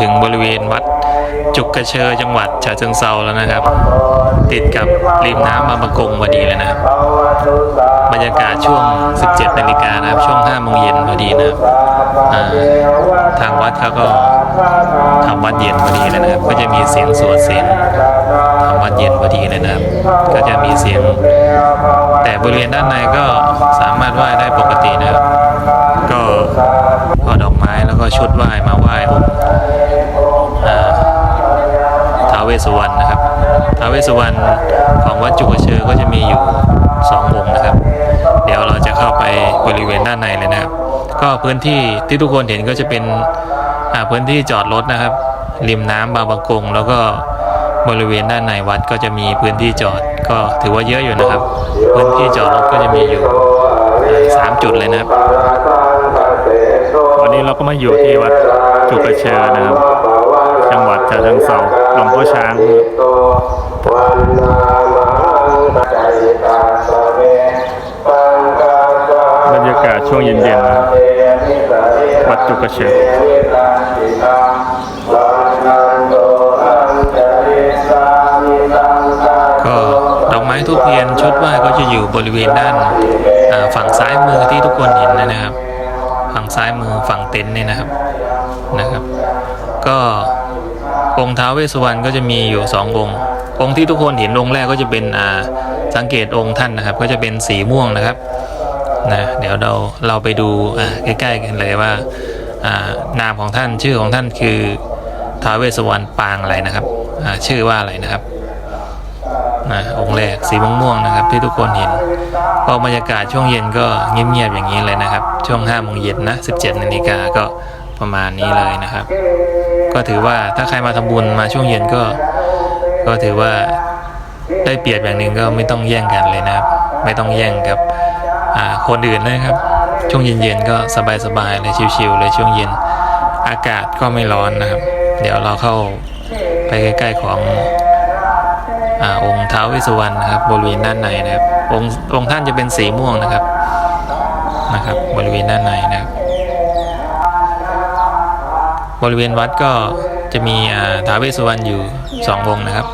ถึงบริเวณวัดจุกกระเชอจังหวัดฉะเชิงเซาแล้วนะครับ ติดกับริมน้ำบางประกงพอดีเลยนะครับ บรรยากาศช่วง 17 นาฬิกานะครับ ช่วง 5 โมงเย็นพอดีนะครับทางวัดเขาก็ทำวัดเย็นพอดีเลยนะครับ ก็จะมีเสียงสวดเสียงทำวัดเย็นพอดีเลยนะครับ ก็จะมีเสียง แต่บริเวณด้านในก็สามารถไหว้ได้ปกตินะครับ ก็เอดอกไม้แล้วก็ชุดไหว้มาไหว้องค์ สสุวรรณนะครับท้าวเวสสุวรรณของวัดจุกเชอก็จะมีอยู่สององค์นะครับ เดี๋ยวเราจะเข้าไปบริเวณด้านในเลยนะครับ ก็พื้นที่ที่ทุกคนเห็นก็จะเป็นพื้นที่จอดรถนะครับ ริมน้ำบางประกง แล้วก็บริเวณด้านในวัดก็จะมีพื้นที่จอดก็ถือว่าเยอะอยู่นะครับ พื้นที่จอดรถก็จะมีอยู่สามจุดเลยนะครับ วันนี้เราก็มาอยู่ที่วัดจุกเชอนะครับ จังหวัดฉะเชิงเทรา หลวงพ่อช้างบรรยากาศช่วงเย็นๆนะครับวัดจุกเชอก็ดอกไม้ทุกเทียนชุดไหว้ก็จะอยู่บริเวณด้านฝั่งซ้ายมือที่ทุกคนเห็นนะครับ ฝั่งซ้ายมือฝั่งเต็นท์เนี่ยนะครับนะครับ ก็ องค์ท้าวเวสสุวรรณก็จะมีอยู่สององค์ องค์ที่ทุกคนเห็นองค์แรกก็จะเป็นอ่าสังเกตองค์ท่านนะครับ ก็จะเป็นสีม่วงนะครับนะเดี๋ยวเราเราไปดูอ่าใกล้ๆกันเลยว่าอ่านามของท่านชื่อของท่านคือท้าวเวสสุวรรณปางอะไรนะครับอ่าชื่อว่าอะไรนะครับนะองค์แรกสีม่วงๆนะครับ ที่ทุกคนเห็นก็บรรยากาศช่วงเย็นก็เงียบๆอย่างนี้เลยนะครับ ช่วง5โมงเย็นนะ17นาฬิกาก็ประมาณนี้เลยนะครับ ก็ถือว่าถ้าใครมาทำบุญมาช่วงเย็นก็ ก็ถือว่าได้เปรียบอย่างหนึ่งก็ไม่ต้องแย่งกันเลยนะครับ ไม่ต้องแย่งกับคนอื่นเลยครับ ช่วงเย็นๆก็สบายๆเลยชิวๆเลยช่วงเย็นอากาศก็ไม่ร้อนนะครับ เดี๋ยวเราเข้าไปใกล้ๆของอองค์ท้าวเวสสุวรรณนะครับ บริเวณด้านในนะครับ องค์องค์ท่านจะเป็นสีม่วงนะครับนะครับ บริเวณด้านในนะครับ บริเวณวัดก็จะมีอ่าท้าวเวสสุวรรณอยู่สององค์นะครับ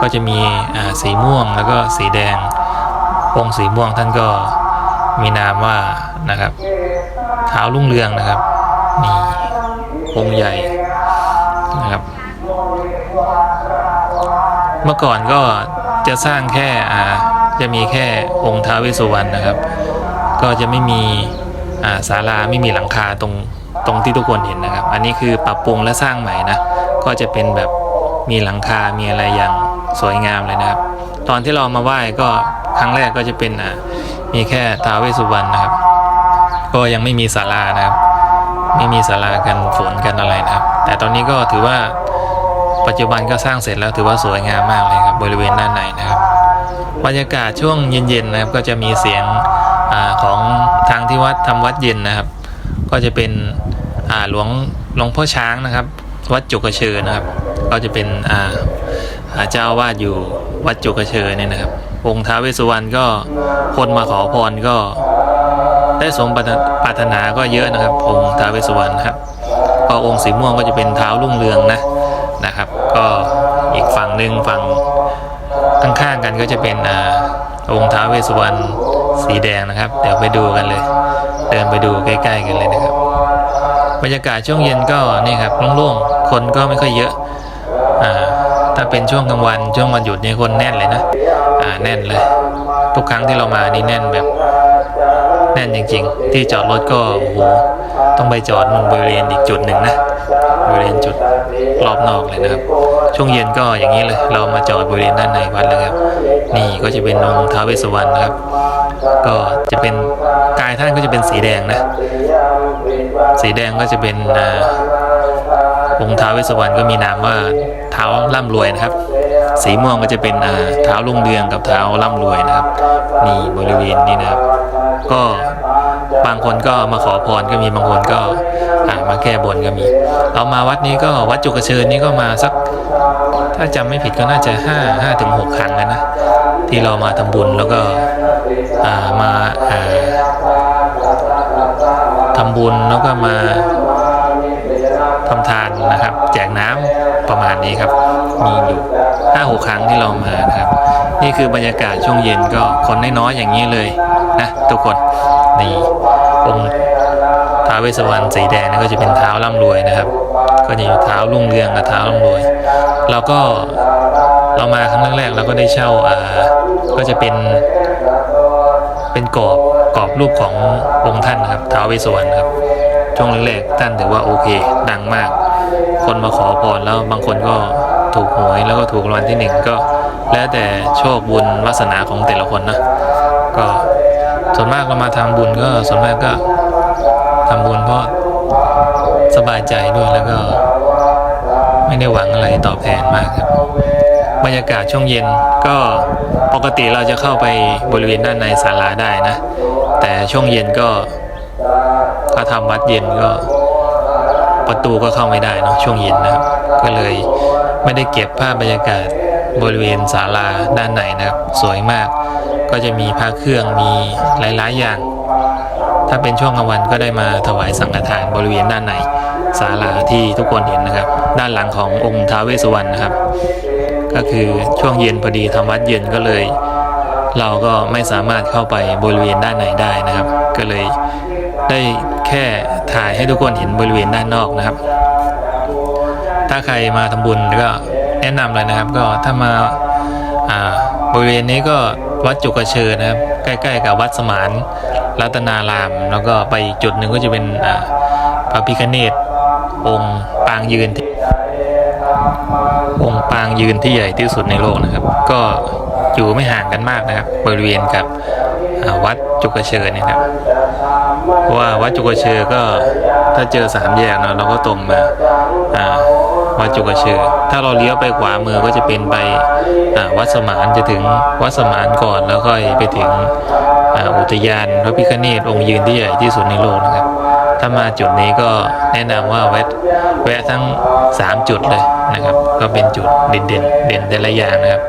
ก็จะมีสีม่วงแล้วก็สีแดง องค์สีม่วงท่านก็มีนามว่านะครับเท้าวรุ่งเรืองนะครับนี่องค์ใหญ่นะครับ เมื่อก่อนก็จะสร้างแค่จะมีแค่องค์ท้าเวสสุวรรณนะครับ ก็จะไม่มีศาลาไม่มีหลังคาตรง ตรงที่ทุกคนเห็นนะครับ อันนี้คือปรับปรุงและสร้างใหม่นะ ก็จะเป็นแบบมีหลังคา มีอะไรอย่างสวยงามเลยนะครับ ตอนที่เรามาไหว้ก็ครั้งแรกก็จะเป็นอ่ามีแค่ท้าวเวสุวรรณนะครับ ก็ยังไม่มีศาลานะครับ ไม่มีศาลากันฝนกันอะไรนะครับ แต่ตอนนี้ก็ถือว่าปัจจุบันก็สร้างเสร็จแล้วถือว่าสวยงามมากเลยครับบริเวณด้านในนะครับ บรรยากาศช่วงเย็นๆนะครับก็จะมีเสียงอาของทางที่วัดทำวัดเย็นนะครับ ก็จะเป็นอ่าหลวงหลวงพ่อช้างนะครับ วัดจุกเชอนะครับ ก็จะเป็นอ่าเจ้าวาดอยู่วัดจุกเชอเนี่ยนะครับ องค์ท้าวเวสสุวรรณก็คนมาขอพรก็ได้สมปรารถปรานาก็เยอะนะครับ องค์ท้าวเวสสุวรรณครับก็องค์สีม่วงก็จะเป็นเท้ารุ่งเรืองนะนะครับ ก็อีกฝั่งหนึ่งฝั่งข้างๆกันก็จะเป็นอาองค์ท้าวเวสสุวรรณสีแดงนะครับ เดี๋ยวไปดูกันเลย เดินไปดูใกล้ๆกันเลยนะครับ บรรยากาศช่วงเย็นก็นี่ครับโล่งๆ คนก็ไม่ค่อยเยอะ อ่า ถ้าเป็นช่วงกลางวันช่วงวันหยุดนี่คนแน่นเลยนะ อ่า แน่นเลย ทุกครั้งที่เรามานี่แน่นแบบ แน่นจริง ๆ ที่จอดรถก็โอ้โหต้องไปจอดมุมบริเวณอีกจุดหนึ่งนะบริเวณจุด รอบนอกเลยนะครับ ช่วงเย็นก็อย่างนี้เลย เรามาจอดบริเวณด้านในวัดเลยครับ นี่ก็จะเป็นองค์ท้าวเวสสุวรรณนะครับ ก็จะเป็นกายท่านก็จะเป็นสีแดงนะ สีแดงก็จะเป็นอ่าองค์ท้าวเวสสุวรรณก็มีนามว่าเท้าร่ำรวยนะครับ สีม่วงก็จะเป็นอ่าเท้ารุ่งเรืองกับเท้าร่ำรวยนะครับ นี่บริเวณนี้นะครับ ก็ บางคนก็มาขอพรก็มีบางคนก็มาแก้บนก็มีเรามาวัดนี้ก็วัดจุกเชิญนี่ก็มาสัก ถ้าจำไม่ผิดก็น่าจะห้าห้าถึงหกครั้งแล้วนะที่เรามาทำบุญแล้วก็ามาาทำบุญแล้วก็มาทำทานนะครับ แจกน้ำประมาณนี้ครับ มีอยู่ห้าหกครั้งที่เรามานะครับ นี่คือบรรยากาศช่วงเย็นก็คนน้อยๆอย่างนี้เลยนะทุกคนนี่องค์ท้าวเวสสวรรณสีแดงนี่ก็จะเป็นเท้าร่ำรวยนะครับ ก็จะอยู่เท้ารุ่งเรืองกับเท้าร่ำรวยเราก็เรามาครั้งแรกๆเราก็ได้เช่าอ่าก็จะเป็นเป็นกรอบกรอบรูปขององค์ท่านนะครับท้าวเวสสวรรณครับช่วงแรกๆท่านถือว่าโอเคดังมาก คนมาขอพรแล้วบางคนก็ถูกหวยแล้วก็ถูกรางวัลที่หนึ่งก็ แล้วแต่โชคบุญวาสนาของแต่ละคนนะก็ส่วนมากเรามาทำบุญก็ส่วนมากก็ทำบุญเพราะสบายใจด้วยแล้วก็ ไม่ได้หวังอะไรตอบแทนมากครับบรรยากาศช่วงเย็นก็ปกติเราจะเข้าไปบริเวณด้านในศาลาได้นะ แต่ช่วงเย็นก็ถ้าทำวัดเย็นก็ประตูก็เข้าไม่ได้เนะช่วงเย็นนะครับก็เลยไม่ได้เก็บภาพบรรยากาศ บริเวณศาลาด้านในนะครับ สวยมาก ก็จะมีพระเครื่องมีหลายๆอย่าง ถ้าเป็นช่วงกลางวันก็ได้มาถวายสังฆทานบริเวณด้านในศาลาที่ทุกคนเห็นนะครับ ด้านหลังขององค์ท้าวเวสสุวรรณนะครับ ก็คือช่วงเย็นพอดีทำวัดเย็นก็เลย เราก็ไม่สามารถเข้าไปบริเวณด้านในได้นะครับ ก็เลยได้แค่ถ่ายให้ทุกคนเห็นบริเวณด้านนอกนะครับ ถ้าใครมาทำบุญก็ แนะนำเลยนะครับ ก็ถ้ามาอ่าบริเวณนี้ก็วัดจุกเชอนะครับ ใกล้ ๆ กับวัดสมานรัตนาราม แล้วก็ไปอีกจุดหนึ่งก็จะเป็นอ่าพระพิฆเนศองค์ปางยืนที่องค์ปางยืนที่ใหญ่ที่สุดในโลกนะครับ ก็อยู่ไม่ห่างกันมากนะครับ บริเวณกับวัดจุกเชอเนี่ยนะครับว่าวัดจุกเชอก็ถ้าเจอสามแยกเนาะเราก็ตรงมาอ่า วัดจุกเชอถ้าเราเลี้ยวไปขวามือก็จะเป็นไปวัดสมานจะถึงวัดสมานก่อนแล้วค่อยไปถึงอ,อุทยานพระพิฆเนศองค์ยืนที่ใหญ่ที่สุดในโลกนะครับ ถ้ามาจุดนี้ก็แนะนำว่าแวะแวะทั้ง 3 จุดเลยนะครับ ก็เป็นจุดเด่นเด่นเด่นแต่ละอย่างนะครับ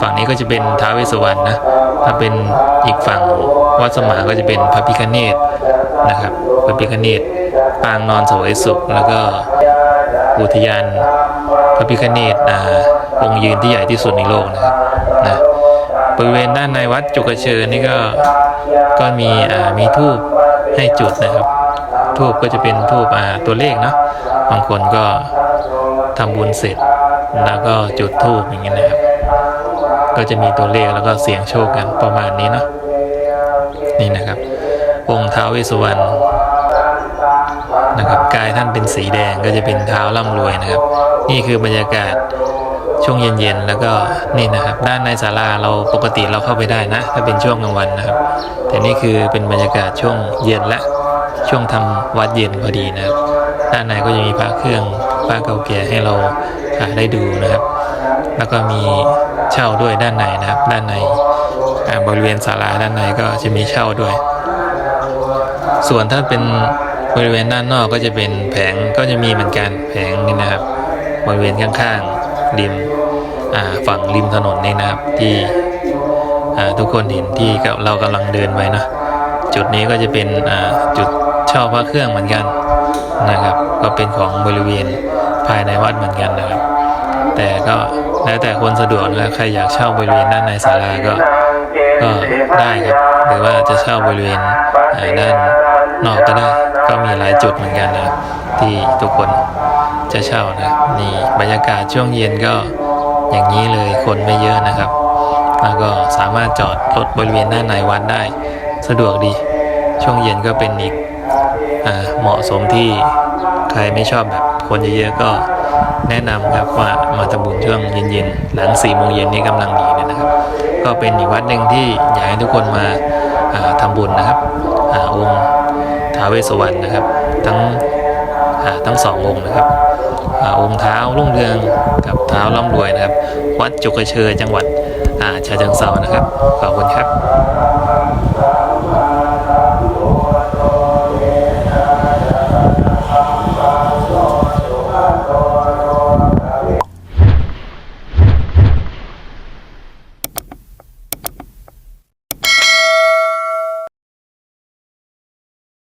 ฝั่งนี้ก็จะเป็นท้าวเวสสุวรรณนะถ้าเป็นอีกฝั่งวัดสมานก็จะเป็นพระพิฆเนศนะครับพระพิฆเนศปางนอนสวยสุขแล้วก็ อุทยานพระพิฆเนศอ่าองค์ยืนที่ใหญ่ที่สุดในโลกนะครับนะบริเวณด้านในวัดจุกเชอนี่ก็ก็มีอ่ามีทูบให้จุดนะครับ ทูบก็จะเป็นทูบอ่าตัวเลขเนาะบางคนก็ทำบุญเสร็จ แล้วก็จุดทูบอย่างเงี้ยนะครับ ก็จะมีตัวเลขแล้วก็เสียงโชคกันประมาณนี้เนาะนี่นะครับ องค์ท้าวเวสสุวรรณ กายท่านเป็นสีแดงก็จะเป็นเท้าร่ำรวยนะครับ นี่คือบรรยากาศช่วงเย็นๆแล้วก็นี่นะครับ ด้านในศาลาเราปกติเราเข้าไปได้นะ ถ้าเป็นช่วงกลางวันนะครับ แต่นี่คือเป็นบรรยากาศช่วงเย็นและช่วงทำวัดเย็นพอดีนะครับ ด้านในก็จะมีพระเครื่องพระเก่าแก่ให้เราได้ดูนะครับ แล้วก็มีเช่าด้วยด้านในนะครับ ด้านในบริเวณศาลาด้านในก็จะมีเช่าด้วย ส่วนถ้าเป็น บริเวณด้านนอกก็จะเป็นแผงก็จะมีเหมือนกันแผงนี่นะครับ บริเวณข้างๆริมฝั่งริมถนนนี่นะครับที่ทุกคนเห็นที่เรากำลังเดินไปนะจุดนี้ก็จะเป็นจุดเช่าพระเครื่องเหมือนกันนะครับ ก็เป็นของบริเวณภายในวัดเหมือนกันนะครับ แต่ก็แล้วแต่คนสะดวกนะใครอยากเช่าบริเวณด้านในศาลาก็ก็ได้ครับ หรือว่าจะเช่าบริเวณด้านนอกก็ได้ ก็มีหลายจุดเหมือนกันนะครับที่ทุกคนจะเช่านะนี่บรรยากาศช่วงเย็นก็อย่างนี้เลยคนไม่เยอะนะครับ แล้วก็สามารถจอดรถบริเวณด้านในวัดได้ สะดวกดี ช่วงเย็นก็เป็นอีกอเหมาะสมที่ใครไม่ชอบแบบคนเยอะๆก็แนะนำครับว่ามาทำบุญช่วงเย็นๆหลัง4ี่โมงเย็นนี่กำลังดีเลยนะครับ ก็เป็นอีกวัดหนึ่งที่อยากให้ทุกคนมาทำบุญนะครับอองค์ ท้าวเวสวรรณนะครับ ทั้งทั้งสององค์นะครับอองค์เท้ารุ่งเรืองกับเท้าร่ำรวยนะครับ วัดจุกเชอจังหวัดอ่าชาเชิงเซานะครับขอบคุณครับ